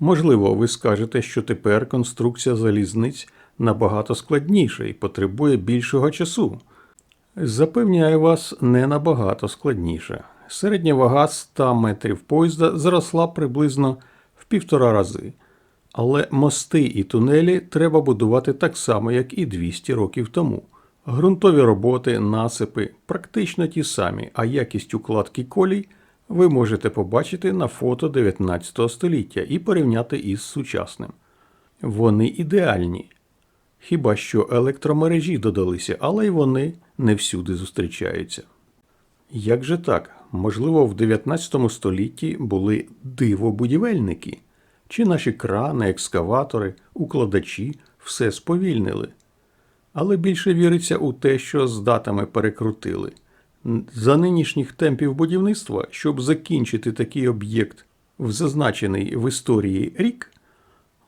Можливо, ви скажете, що тепер конструкція залізниць набагато складніша і потребує більшого часу. Запевняю вас, не набагато складніше. Середня вага 100 метрів поїзда зросла приблизно в півтора рази. Але мости і тунелі треба будувати так само, як і 200 років тому. Ґрунтові роботи, насипи практично ті самі, а якість укладки колій ви можете побачити на фото 19 століття і порівняти із сучасним. Вони ідеальні. Хіба що електромережі додалися, але й вони не всюди зустрічаються. Як же так? Можливо, в 19 столітті були дивобудівельники? Чи наші крани, екскаватори, укладачі все сповільнили? Але більше віриться у те, що з датами перекрутили. За нинішніх темпів будівництва, щоб закінчити такий об'єкт в зазначений в історії рік,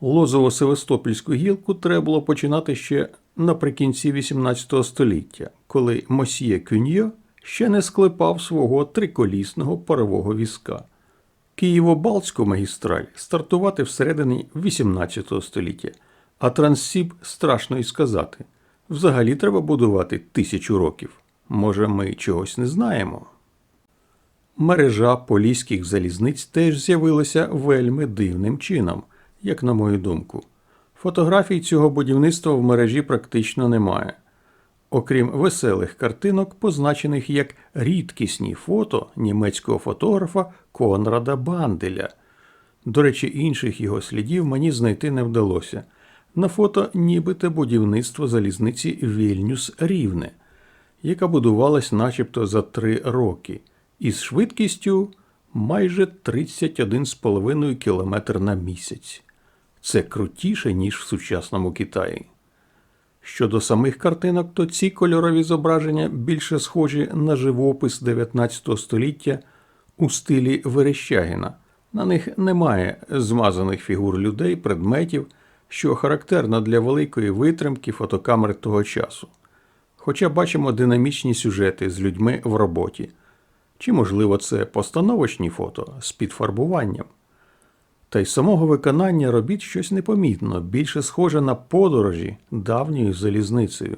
Лозово-Севастопільську гілку треба було починати ще наприкінці 18 століття, коли Мосьє Кюньо ще не склепав свого триколісного парового візка. Києво-Балтську магістраль стартувати всередині 18 століття, а Транссіб страшно й сказати. Взагалі треба будувати тисячу років. Може, ми чогось не знаємо? Мережа поліських залізниць теж з'явилася вельми дивним чином, як на мою думку. Фотографій цього будівництва в мережі практично немає. Окрім веселих картинок, позначених як рідкісні фото німецького фотографа Конрада Банделя. До речі, інших його слідів мені знайти не вдалося. На фото нібито будівництво залізниці Вільнюс Рівне, яка будувалась начебто за три роки, із швидкістю майже 31,5 км на місяць. Це крутіше, ніж в сучасному Китаї. Щодо самих картинок, то ці кольорові зображення більше схожі на живопис 19 століття у стилі Верещагіна. На них немає змазаних фігур людей, предметів, що характерно для великої витримки фотокамер того часу. Хоча бачимо динамічні сюжети з людьми в роботі. Чи, можливо, це постановочні фото з підфарбуванням? Та й самого виконання робіт щось непомітно, більше схоже на подорожі давньою залізницею.